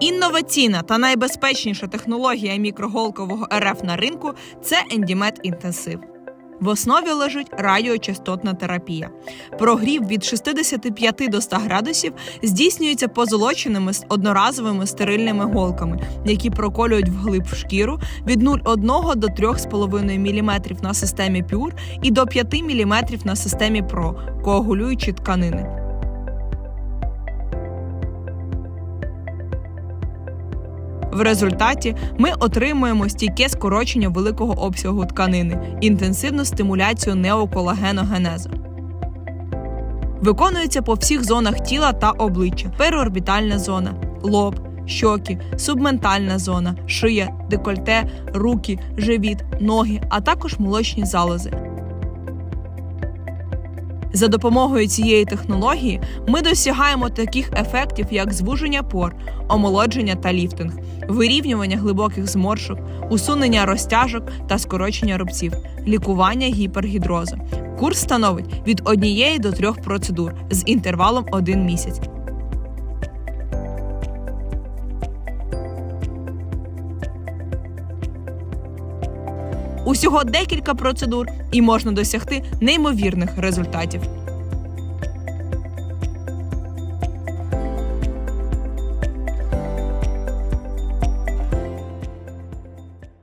Інноваційна та найбезпечніша технологія мікроголкового РФ на ринку це Ендімет Інтенсив. В основі лежить радіочастотна терапія. Прогрів від 65 до 100 градусів здійснюється позолоченими з одноразовими стерильними голками, які проколюють вглиб в шкіру від 0,1 до 3,5 мм на системі Pure і до 5 мм на системі PRO, коагулюючи тканини. В результаті ми отримуємо стійке скорочення великого обсягу тканини, інтенсивну стимуляцію неоколагеногенезу. Виконується по всіх зонах тіла та обличчя: переорбітальна зона, лоб, щоки, субментальна зона, шия, декольте, руки, живіт, ноги, а також молочні залози. За допомогою цієї технології ми досягаємо таких ефектів, як звуження пор, омолодження та ліфтинг, вирівнювання глибоких зморшок, усунення розтяжок та скорочення рубців, лікування гіпергідрозу. Курс становить від однієї до трьох процедур з інтервалом 1 місяць. Усього декілька процедур, і можна досягти неймовірних результатів.